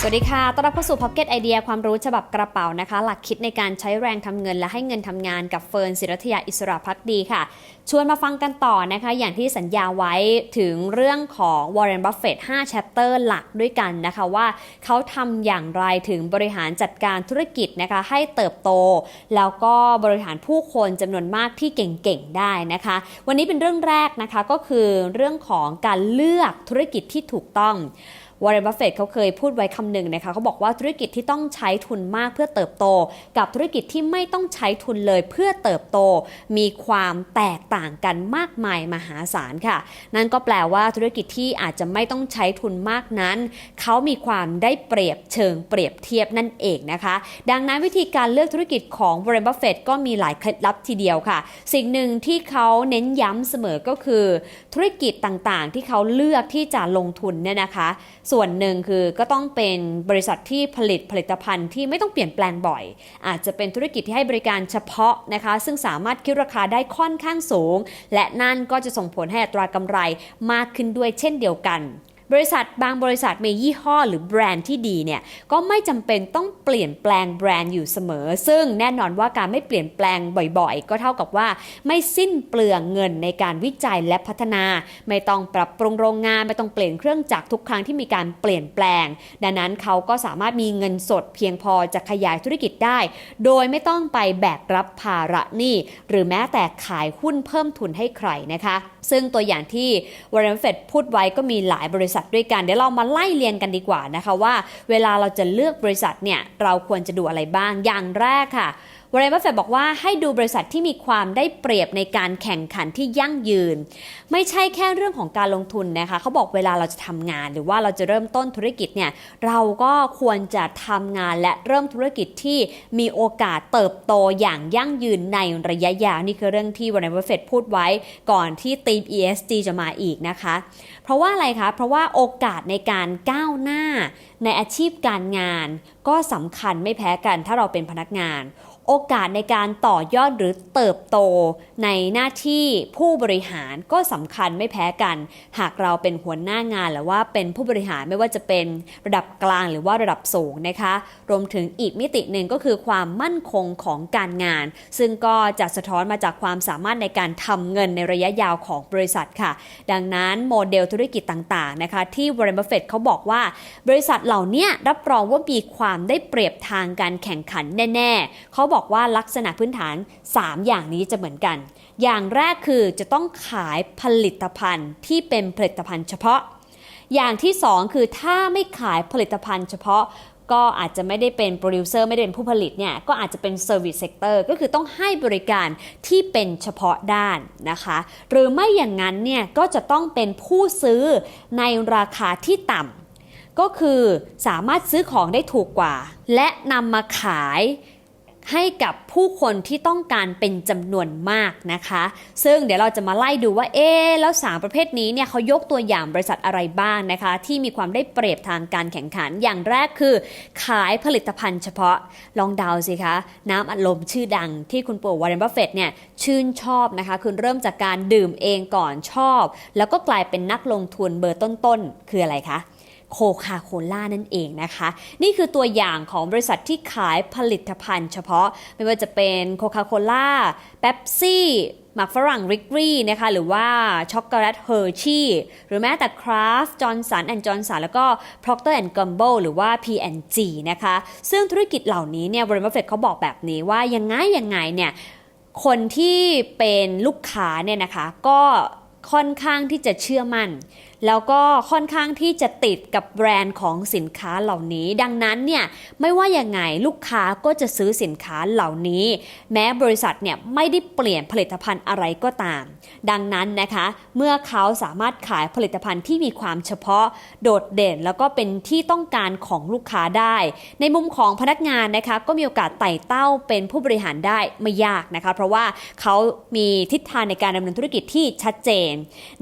สวัสดีค่ะ ต้อนรับเข้าสู่ Pocket Idea ความรู้ฉบับกระเป๋านะคะ หลักคิดในการใช้แรงทำเงินและให้เงินทำงานกับเฟิร์นศิรัทยาอิสระพักดีค่ะ ชวนมาฟังกันต่อนะคะ อย่างที่สัญญาไว้ถึงเรื่องของ Warren Buffett 5 chapter หลักด้วยกันนะคะว่าเขาทำอย่างไรถึงบริหารจัดการธุรกิจนะคะ ให้เติบโต แล้วก็บริหารผู้คนจำนวนมากที่เก่งๆได้นะคะ วันนี้เป็นเรื่องแรกนะคะก็คือเรื่องของการเลือกธุรกิจที่ถูกต้อง วอร์เรนบัฟเฟตเขาเคยพูดไว้คำหนึ่งนะคะเขาบอกว่าธุรกิจที่ต้องใช้ทุนมากเพื่อเติบโต กับธุรกิจที่ไม่ต้องใช้ทุนเลยเพื่อเติบโต มีความแตกต่างกันมากมายมหาศาลค่ะ นั่นก็แปลว่าธุรกิจที่อาจจะไม่ต้องใช้ทุนมากนั้นเขามีความได้เปรียบเชิงเปรียบเทียบนั่นเองนะคะ ดังนั้นวิธีการเลือกธุรกิจของวอร์เรนบัฟเฟตก็มีหลายเคล็ดลับทีเดียวค่ะ สิ่งหนึ่งที่เขาเน้นย้ำเสมอก็คือ ธุรกิจต่างๆ ที่เขาเลือกที่จะลงทุนเนี่ยนะคะส่วนหนึ่งคือก็ต้องเป็นบริษัทที่ผลิตผลิตภัณฑ์ที่ไม่ต้องเปลี่ยนแปลงบ่อย อาจจะเป็นธุรกิจที่ให้บริการเฉพาะนะคะ ซึ่งสามารถคิดราคาได้ค่อนข้างสูง และนั่นก็จะส่งผลให้อัตรากำไรมากขึ้นด้วยเช่นเดียวกัน บริษัทบางบริษัทมียี่ห้อหรือแบรนด์ที่ดีเนี่ยก็ไม่จำเป็นต้องเปลี่ยนแปลงแบรนด์อยู่เสมอ ซึ่งแน่นอนว่าการไม่เปลี่ยนแปลงบ่อยๆ ก็เท่ากับว่า ไม่สิ้นเปลืองเงินในการวิจัยและพัฒนา ไม่ต้องปรับปรุงโรงงานไม่ต้องเปลี่ยนเครื่องจักรทุกครั้งที่มีการเปลี่ยนแปลง ดังนั้นเขาก็สามารถมีเงินสดเพียงพอจะขยายธุรกิจได้ โดยไม่ต้องไปแบกรับภาระหนี้ หรือแม้แต่ขายหุ้นเพิ่มทุนให้ใครนะคะ ซึ่งตัวอย่างที่วอร์เรนเฟดพูดไว้ก็มีหลายบริษัทด้วยกัน เดี๋ยวเรามาไล่เรียงกันดีกว่านะคะว่า เวลาเราจะเลือกบริษัทเนี่ยเราควรจะดูอะไรบ้างอย่างแรกค่ะ วอร์เรนบัฟเฟตบอกว่าให้ดูบริษัทที่มีความได้เปรียบในการแข่งขันที่ยั่งยืน ไม่ใช่แค่เรื่องของการลงทุนนะคะเขาบอกเวลาเราจะทำงาน หรือว่าเราจะเริ่มต้นธุรกิจเนี่ยเราก็ควรจะทำงานและเริ่มธุรกิจที่มีโอกาสเติบโตอย่างยั่งยืนในระยะยาวนี่คือเรื่องที่วอร์เรนบัฟเฟตพูดไว้ก่อนที่ทีม ESG จะมาอีกนะคะ เพราะว่าอะไรคะ เพราะว่าโอกาสในการก้าวหน้าในอาชีพการงาน ก็สำคัญไม่แพ้กันถ้าเราเป็นพนักงาน โอกาสในการต่อยอดหรือเติบโตในหน้าที่ผู้บริหารก็สำคัญไม่แพ้กัน หากเราเป็นหัวหน้างานหรือว่าเป็นผู้บริหารไม่ว่าจะเป็นระดับกลางหรือว่าระดับสูงนะคะ รวมถึงอีกมิติหนึ่งก็คือความมั่นคงของการงาน ซึ่งก็จะสะท้อนมาจากความสามารถในการทำเงินในระยะยาวของบริษัทค่ะ ดังนั้นโมเดลธุรกิจต่างๆนะคะ ที่วอร์เรนบัฟเฟตเขาบอกว่า บริษัทเหล่านี้รับรองว่ามีความได้เปรียบทางการแข่งขันแน่ๆเขาบอกอกว่าลักษณะพื้นฐาน 3 อย่างนี้จะเหมือนกัน อย่างแรกคือจะต้องขายผลิตภัณฑ์ที่เป็นผลิตภัณฑ์เฉพาะ อย่างที่ 2 คือถ้าไม่ขายผลิตภัณฑ์เฉพาะก็อาจจะไม่ได้เป็นโปรดิวเซอร์ไม่ได้เป็นผู้ผลิตเนี่ยก็อาจจะเป็นเซอร์วิสเซกเตอร์ก็คือต้องให้บริการที่เป็นเฉพาะด้านนะคะ หรือไม่อย่างนั้นเนี่ยก็จะต้องเป็นผู้ซื้อในราคาที่ต่ำก็คือสามารถซื้อของได้ถูกกว่า และนำมาขาย ให้กับผู้คนที่ต้องการเป็นจำนวนมากนะคะ ซึ่งเดี๋ยวเราจะมาไล่ดูว่าเอ๊แล้วสามประเภทนี้เนี่ยเขายกตัวอย่างบริษัทอะไรบ้างนะคะ ที่มีความได้เปรียบทางการแข่งขันอย่างแรกคือ ขายผลิตภัณฑ์เฉพาะลองเดาสิคะ น้ำอัดลมชื่อดังที่คุณปู่วอร์เรนบัฟเฟตเนี่ยชื่นชอบนะคะ คือเริ่มจากการดื่มเองก่อนชอบ แล้วก็กลายเป็นนักลงทุนเบอร์ต้นๆ คืออะไรคะ โคคาโคล่านั่นเองนะคะ นี่คือตัวอย่างของบริษัทที่ขายผลิตภัณฑ์เฉพาะไม่ว่าจะเป็นโคคาโคล่าเบปซี่หมักฝรั่งริกรี่นะคะหรือว่าช็อกโกแลตเฮอร์ชี่หรือแม้แต่คราฟจอร์นสันแอนด์จอร์นสันแล้วก็ Procter Gamble หรือว่า P&G นะคะ ซึ่งธุรกิจเหล่านี้เนี่ยบริษัทเขาบอกแบบนี้ว่ายังไงยังไงเนี่ยคนที่เป็นลูกค้าเนี่ยนะคะก็ค่อนข้างที่จะเชื่อมั่น แล้วก็ค่อนข้างที่จะติดกับแบรนด์ของสินค้าเหล่านี้ ดังนั้นเนี่ยไม่ว่ายังไงลูกค้าก็จะซื้อสินค้าเหล่านี้ แม้บริษัทเนี่ยไม่ได้เปลี่ยนผลิตภัณฑ์อะไรก็ตาม ดังนั้นนะคะ เมื่อเขาสามารถขายผลิตภัณฑ์ที่มีความเฉพาะโดดเด่น แล้วก็เป็นที่ต้องการของลูกค้าได้ ในมุมของพนักงานนะคะ ก็มีโอกาสไต่เต้าเป็นผู้บริหารได้ไม่ยากนะคะ เพราะว่าเขามีทิศทางในการดำเนินธุรกิจที่ชัดเจน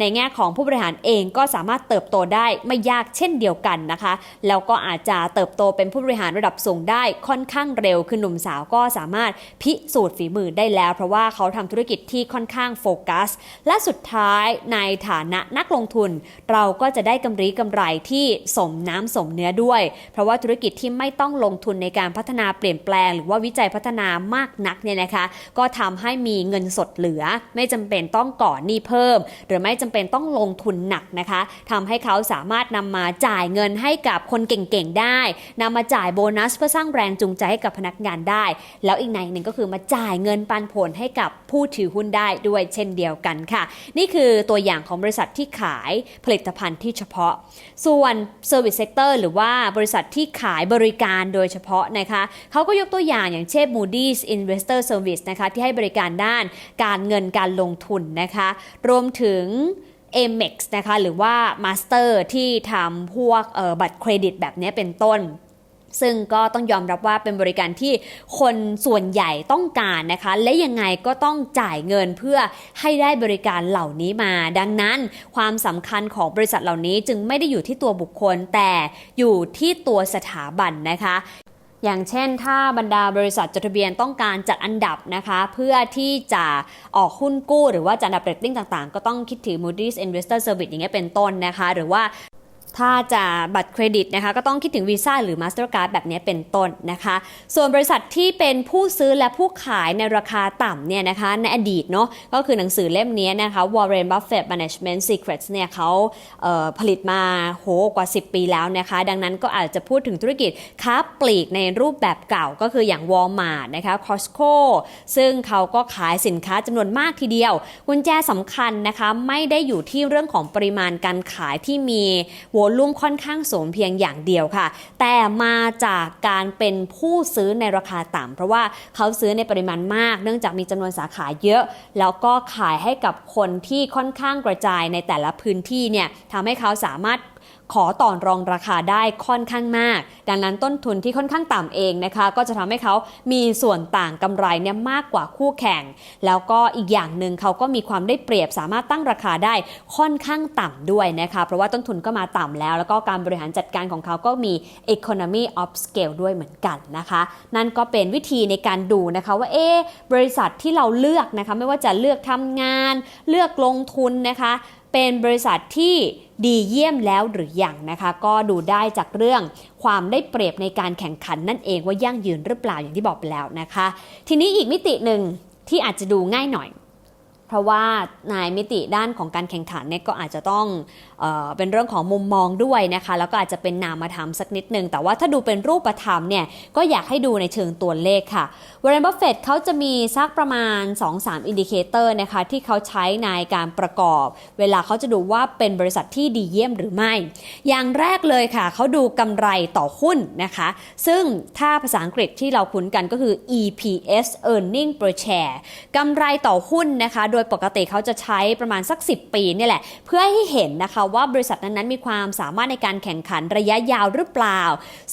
ในแง่ของผู้บริหารเองก็สามารถเติบโตได้ไม่ยากเช่นเดียวกันนะคะ แล้วก็อาจจะเติบโตเป็นผู้บริหารระดับสูงได้ค่อนข้างเร็วคือหนุ่มสาวก็สามารถพิสูจน์ฝีมือได้แล้ว เพราะว่าเขาทำธุรกิจที่ค่อนข้างโฟกัส และสุดท้ายในฐานะนักลงทุน เราก็จะได้กำไรกำไรที่สมน้ำสมเนื้อด้วย เพราะว่าธุรกิจที่ไม่ต้องลงทุนในการพัฒนาเปลี่ยนแปลง หรือว่าวิจัยพัฒนามากนักเนี่ยนะคะ ก็ทำให้มีเงินสดเหลือ ไม่จำเป็นต้องก่อหนี้เพิ่ม หรือไม่จำเป็นต้องลงทุนหนักนะคะทำให้เขาสามารถนำมาจ่ายเงินให้กับคนเก่งๆได้นำมาจ่ายโบนัสเพื่อสร้างแรงจูงใจให้กับพนักงานได้ แล้วอีกในหนึ่งก็คือมาจ่ายเงินปันผลให้กับผู้ถือหุ้นได้ด้วยเช่นเดียวกันค่ะ นี่คือตัวอย่างของบริษัทที่ขายผลิตภัณฑ์ที่เฉพาะ ส่วน Service Sector หรือว่าบริษัทที่ขายบริการโดยเฉพาะนะคะเขาก็ยกตัวอย่างอย่างเช่น Moody's Investor Service นะคะที่ให้บริการด้านการเงินการลงทุนนะคะ รวมถึง Amex นะคะหรือว่า Master ที่ทำพวกบัตรเครดิตแบบนี้เป็นต้นซึ่งก็ต้องยอมรับว่าเป็นบริการที่คนส่วนใหญ่ต้องการนะคะ และยังไงก็ต้องจ่ายเงินเพื่อให้ได้บริการเหล่านี้มา ดังนั้นความสำคัญของบริษัทเหล่านี้จึงไม่ได้อยู่ที่ตัวบุคคลแต่อยู่ที่ตัวสถาบันนะคะ อย่างเช่น ถ้าบรรดาบริษัทจดทะเบียนต้องการจัดอันดับนะคะ เพื่อที่จะออกหุ้นกู้หรือว่าจัดอันดับเรตติ้งต่างๆ ก็ต้องคิดถึง Moody's Investor Service อย่างเงี้ยเป็นต้นนะคะ หรือว่า ถ้าจะบัตรเครดิตนะคะก็ต้องคิดถึง Visa หรือ Mastercard แบบนี้เป็นต้นนะคะ ส่วนบริษัทที่เป็นผู้ซื้อและผู้ขายในราคาต่ำเนี่ยนะคะในอดีตเนาะก็คือหนังสือเล่มนี้นะคะ Warren Buffett Management Secrets เนี่ยเขาเผลิตมาโหกว่า 10 ปีแล้วนะคะ ดังนั้นก็อาจจะพูดถึงธุรกิจค้าปลีกในรูปแบบเก่าก็คืออย่าง Walmart นะคะ Costco ซึ่งเขาก็ขายสินค้าจำนวนมากทีเดียว กุญแจสำคัญนะคะไม่ได้อยู่ที่เรื่องของปริมาณการขายที่มีวลุ่มค่อนข้างสูงเพียงอย่างเดียวค่ะ แต่มาจากการเป็นผู้ซื้อในราคาต่ำเพราะว่าเขาซื้อในปริมาณมาก เนื่องจากมีจำนวนสาขาเยอะ แล้วก็ขายให้กับคนที่ค่อนข้างกระจายในแต่ละพื้นที่เนี่ยทำให้เขาสามารถ ขอต่อรองราคาได้ค่อนข้างมาก ดังนั้นต้นทุนที่ค่อนข้างต่ำเองนะคะ ก็จะทำให้เขามีส่วนต่างกำไรเนี่ยมากกว่าคู่แข่ง แล้วก็อีกอย่างหนึ่งเขาก็มีความได้เปรียบสามารถตั้งราคาได้ค่อนข้างต่ำด้วยนะคะ เพราะว่าต้นทุนก็มาต่ำแล้ว แล้วก็การบริหารจัดการของเขาก็มี economy of scale ด้วยเหมือนกันนะคะ นั่นก็เป็นวิธีในการดูนะคะว่าเอ๊บริษัทที่เราเลือกนะคะไม่ว่าจะเลือกทำงาน เลือกลงทุนนะคะ เป็นบริษัทที่ดีเยี่ยมแล้วหรือยังนะคะ ก็ดูได้จากเรื่องความได้เปรียบในการแข่งขันนั่นเองว่ายั่งยืนหรือเปล่าอย่างที่บอกไปแล้วนะคะ ทีนี้อีกมิติหนึ่งที่อาจจะดูง่ายหน่อย เพราะว่าในมิติด้านของการแข่งขันเนี่ยก็อาจจะต้องเป็นเรื่องของมุมมองด้วยนะคะ แล้วก็อาจจะเป็นนามธรรมสักนิดนึง แต่ว่าถ้าดูเป็นรูปธรรมเนี่ยก็อยากให้ดูในเชิงตัวเลขค่ะวอร์เรนบัฟเฟตเขาจะมีสักประมาณ 2-3 อินดิเคเตอร์นะคะ ที่เขาใช้ในการประกอบ เวลาเขาจะดูว่าเป็นบริษัทที่ดีเยี่ยมหรือไม่ อย่างแรกเลยค่ะ เขาดูกำไรต่อหุ้นนะคะ ซึ่งถ้าภาษาอังกฤษที่เราคุ้นกันก็คือ EPS earning per share กำไรต่อหุ้นนะคะ โดยปกติเขาจะใช้ประมาณสัก 10 ปีนี่แหละ เพื่อให้เห็นนะคะว่าบริษัทนั้นๆมีความสามารถในการแข่งขันระยะยาวหรือเปล่า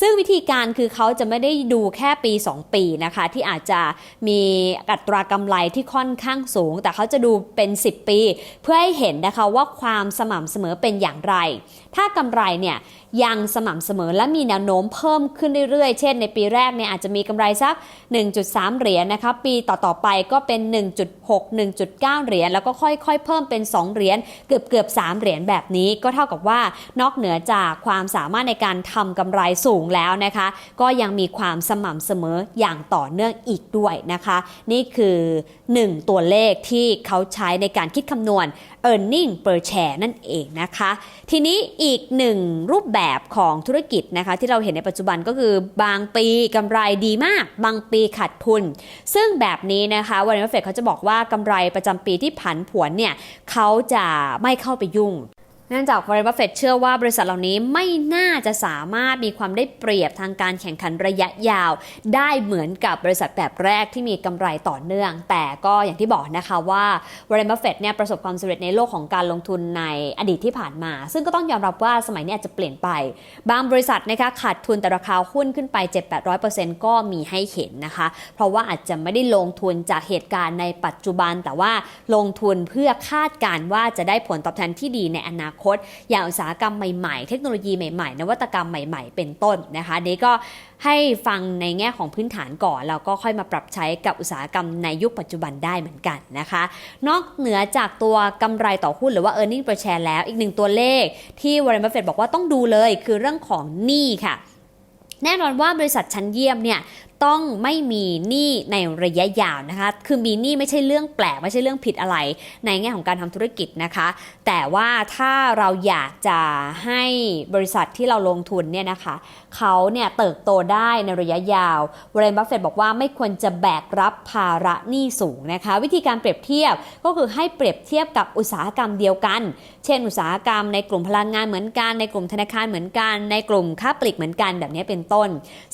ซึ่งวิธีการคือเขาจะไม่ได้ดูแค่ปี 2 ปีนะคะ ที่อาจจะมีอัตรากำไรที่ค่อนข้างสูง แต่เขาจะดูเป็น 10 ปี เพื่อให้เห็นนะคะว่าความสม่ำเสมอเป็นอย่างไร ถ้ากำไรเนี่ยยังสม่ำเสมอและมีแนวโน้มเพิ่มขึ้นเรื่อยๆ เช่นในปีแรกเนี่ยอาจจะมีกำไรสัก 1.3 เหรียญนะคะปีต่อๆไปก็เป็น 1.6 1.9 เหรียญแล้วก็ค่อยๆ เพิ่มเป็น 2 เหรียญเกือบเกือบๆ3เหรียญแบบนี้ ก็เท่ากับว่านอกเหนือจากความสามารถในการทำกำไรสูงแล้วนะคะ ก็ยังมีความสม่ำเสมออย่างต่อเนื่องอีกด้วยนะคะ นี่คือ 1 ตัวเลขที่เขาใช้ในการคิดคำนวณ e a r n i n g per share นั่นเองนะคะ ทีนี้อีกหนึ่งรูปแบบของธุรกิจนะคะที่เราเห็นในปัจจุบันก็คือบางปีกำไรดีมาก บางปีขาดทุน ซึ่งแบบนี้นะคะวันนี้เฟดเขาจะบอกว่ากำไรประจำปีที่ผันผวนเนี่ยเขาจะไม่เข้าไปยุ่ง เนื่องจากวอร์เรนบัฟเฟตเชื่อว่าบริษัทเหล่านี้ไม่น่าจะสามารถมีความได้เปรียบทางการแข่งขันระยะยาว ได้เหมือนกับบริษัทแบบแรกที่มีกำไรต่อเนื่อง แต่ก็อย่างที่บอกนะคะว่าวอร์เรนบัฟเฟตเนี่ยประสบความสำเร็จในโลกของการลงทุนในอดีตที่ผ่านมา ซึ่งก็ต้องยอมรับว่าสมัยนี้อาจจะเปลี่ยนไป บางบริษัทนะคะขาดทุนแต่ราคาหุ้นขึ้นไป 7-800%ก็มีให้เห็นนะคะ เพราะว่าอาจจะไม่ได้ลงทุนจากเหตุการณ์ในปัจจุบัน แต่ว่าลงทุนเพื่อคาดการณ์ว่าจะได้ผลตอบแทนที่ดีในอนาคต อย่างอุตสาหกรรมใหม่ๆ เทคโนโลยีใหม่ๆ นวัตกรรมใหม่ๆ เป็นต้นนะคะนี้ก็ให้ฟังในแง่ของพื้นฐานก่อนแล้วก็ค่อยมาปรับใช้กับอุตสาหกรรมในยุคปัจจุบันได้เหมือนกันนะคะ นอกเหนือจากตัวกำไรต่อหุ้นหรือว่า e a r n i n g per share แล้วอีกหนึ่งตัวเลข ที่วอร์เรนบัฟเฟตบอกว่าต้องดูเลยคือเรื่องของหนี้ค่ะแน่นอนว่าบริษัทชั้นเยี่ยมเนี่ย ต้องไม่มีหนี้ในระยะยาวนะคะ คือมีหนี้ไม่ใช่เรื่องแปลกไม่ใช่เรื่องผิดอะไร ในแง่ของการทำธุรกิจนะคะ แต่ว่าถ้าเราอยากจะให้บริษัทที่เราลงทุนเนี่ยนะคะเขาเนี่ยเติบโตได้ในระยะยาววอร์เรนบัฟเฟตบอกว่าไม่ควรจะแบกรับภาระหนี้สูงนะคะ วิธีการเปรียบเทียบก็คือให้เปรียบเทียบกับอุตสาหกรรมเดียวกัน เช่น อุตสาหกรรมในกลุ่มพลังงานเหมือนกัน ในกลุ่มธนาคารเหมือนกัน ในกลุ่มค้าปลีกเหมือนกันแบบนี้เป็นต้น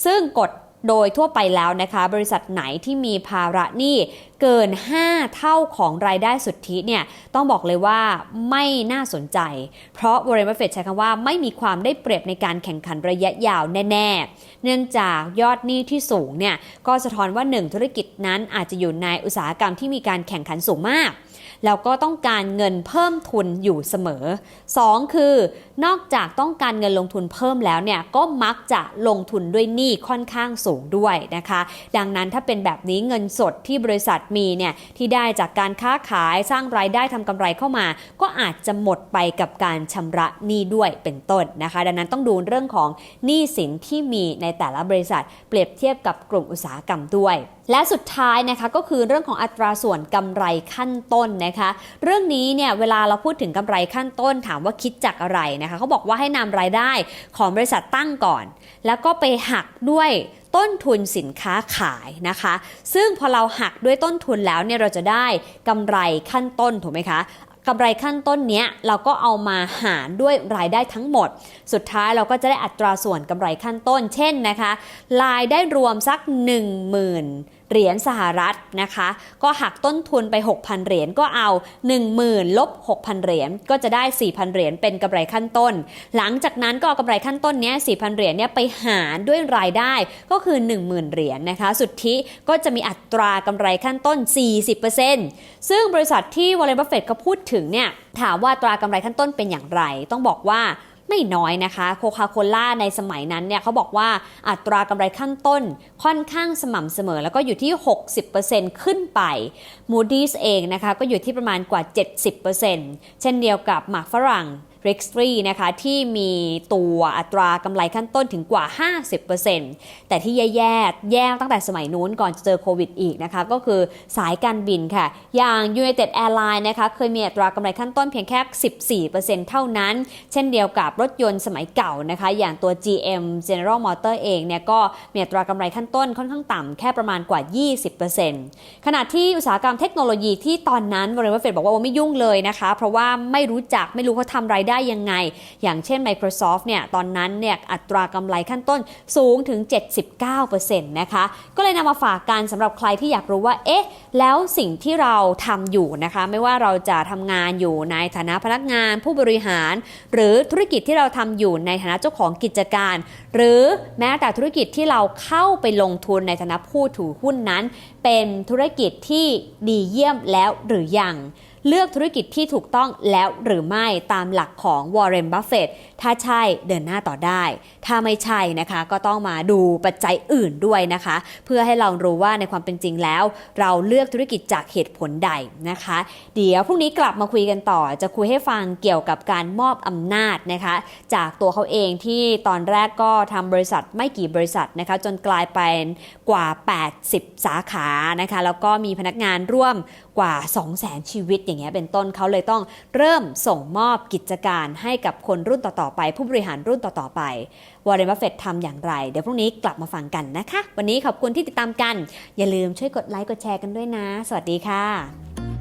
ซึ่งกฎ โดยทั่วไปแล้วนะคะ บริษัทไหนที่มีภาระหนี้เกิน 5 เท่าของรายได้สุทธิเนี่ยต้องบอกเลยว่าไม่น่าสนใจ เพราะวอร์เรนบัฟเฟตใช้คำว่าไม่มีความได้เปรียบในการแข่งขันระยะยาวแน่ ๆ เนื่องจากยอดหนี้ที่สูงเนี่ยก็สะท้อนว่า 1 ธุรกิจนั้นอาจจะอยู่ในอุตสาหกรรมที่มีการแข่งขันสูงมากแล้วก็ต้องการเงินเพิ่มทุนอยู่เสมอ 2 คือ นอกจากต้องการเงินลงทุนเพิ่มแล้วเนี่ยก็มักจะลงทุนด้วยหนี้ค่อนข้างสูงด้วยนะคะ ดังนั้นถ้าเป็นแบบนี้เงินสดที่บริษัทมีเนี่ยที่ได้จากการค้าขายสร้างรายได้ทำกำไรเข้ามา ก็อาจจะหมดไปกับการชำระหนี้ด้วยเป็นต้นนะคะ ดังนั้นต้องดูเรื่องของหนี้สินที่มีในแต่ละบริษัท เปรียบเทียบกับกลุ่มอุตสาหกรรมด้วยและสุดท้ายนะคะก็คือเรื่องของอัตราส่วนกำไรขั้นต้นนะคะ เรื่องนี้เนี่ยเวลาเราพูดถึงกำไรขั้นต้นถามว่าคิดจากอะไรนะคะเขาบอกว่าให้นำรายได้ของบริษัทตั้งก่อน แล้วก็ไปหักด้วยต้นทุนสินค้าขายนะคะ ซึ่งพอเราหักด้วยต้นทุนแล้วเนี่ยเราจะได้กำไรขั้นต้นถูกไหมคะกำไรขั้นต้นเนี้ยเราก็เอามาหารด้วยรายได้ทั้งหมด สุดท้ายเราก็จะได้อัตราส่วนกำไรขั้นต้น เช่นนะคะรายได้รวมสัก 10,000 เหรียญสหรัฐนะคะ ก็หักต้นทุนไป 6,000 เหรียญก็เอา 10,000ลบ6,000 เหรียญก็จะได้ 4,000 เหรียญเป็นกำไรขั้นต้น หลังจากนั้นก็เอากำไรขั้นต้นเนี้ย4,000 เหรียญเนี่ยไปหารด้วยรายได้ก็คือ 10,000 เหรียญนะคะ สุทธิก็จะมีอัตรากำไรขั้นต้น 40%ซึ่งบริษัทที่วอลเลนบัฟเฟตเขาพูดถึงเนี่ยถามว่าตรากำไรขั้นต้นเป็นอย่างไร ต้องบอกว่า ไม่น้อยนะคะโคคาโคล่าในสมัยนั้นเนี่ยเขาบอกว่าอัตรากำไรขั้นต้นค่อนข้างสม่ำเสมอ แล้วก็อยู่ที่ 60%ขึ้นไป Moody's เองนะคะก็อยู่ที่ประมาณกว่า 70%เช่นเดียวกับหมากฝรั่ง r e x t r y นะคะที่มีตัวอัตรากำไรขั้นต้นถึงกว่า 50%แต่ที่แย่ๆแย่ตั้งแต่สมัยนู้นก่อนจะเจอโควิดอีกนะคะก็คือสายการบินค่ะ อย่าง United Airlines นะคะเคยมีอัตรากำไรขั้นต้นเพียงแค่ 14%เท่านั้น เช่นเดียวกับรถยนต์สมัยเก่านะคะอย่างตัว GM General Motor เองเนี่ยก็มีอัตรากำไรขั้นต้นค่อนข้างต่ำแค่ประมาณกว่า 20%ขณะที่อุตสาหกรรมเทคโนโลยีที่ตอนนั้นวอร์เรนบัฟเฟตบอกว่าไม่ยุ่งเลยนะคะ เพราะว่าไม่รู้จักไม่รู้เขาทำรายได้ได้ยังไง อย่างเช่น Microsoft เนี่ยตอนนั้นเนี่ยอัตรากำไรขั้นต้นสูงถึง 79%นะคะก็เลยนำมาฝากกันสำหรับใครที่อยากรู้ว่าเอ๊ะแล้วสิ่งที่เราทำอยู่นะคะไม่ว่าเราจะทำงานอยู่ในฐานะพนักงาน ผู้บริหาร หรือธุรกิจที่เราทำอยู่ในฐานะเจ้าของกิจการ หรือแม้แต่ธุรกิจที่เราเข้าไปลงทุนในฐานะผู้ถือหุ้นนั้น เป็นธุรกิจที่ดีเยี่ยมแล้วหรือยัง เลือกธุรกิจที่ถูกต้องแล้วหรือไม่ตามหลักของวอร์เรนบัฟเฟตถ้าใช่เดินหน้าต่อได้ ถ้าไม่ใช่นะคะก็ต้องมาดูปัจจัยอื่นด้วยนะคะ เพื่อให้เรารู้ว่าในความเป็นจริงแล้ว เราเลือกธุรกิจจากเหตุผลใดนะคะ เดี๋ยวพรุ่งนี้กลับมาคุยกันต่อ จะคุยให้ฟังเกี่ยวกับการมอบอำนาจนะคะ จากตัวเขาเองที่ตอนแรกก็ทำบริษัทไม่กี่บริษัทนะคะจนกลายเป็นกว่า 80 สาขานะคะแล้วก็มีพนักงานร่วมกว่า 200,000 ชีวิตอย่างเงี้ยเป็นต้นเขาเลยต้องเริ่มส่งมอบกิจการให้กับคนรุ่นต่อๆไป ผู้บริหารรุ่นต่อๆไปวอร์เรนบัฟเฟตทำอย่างไร เดี๋ยวพรุ่งนี้กลับมาฟังกันนะคะ วันนี้ขอบคุณที่ติดตามกัน อย่าลืมช่วยกดไลค์กดแชร์กันด้วยนะ สวัสดีค่ะ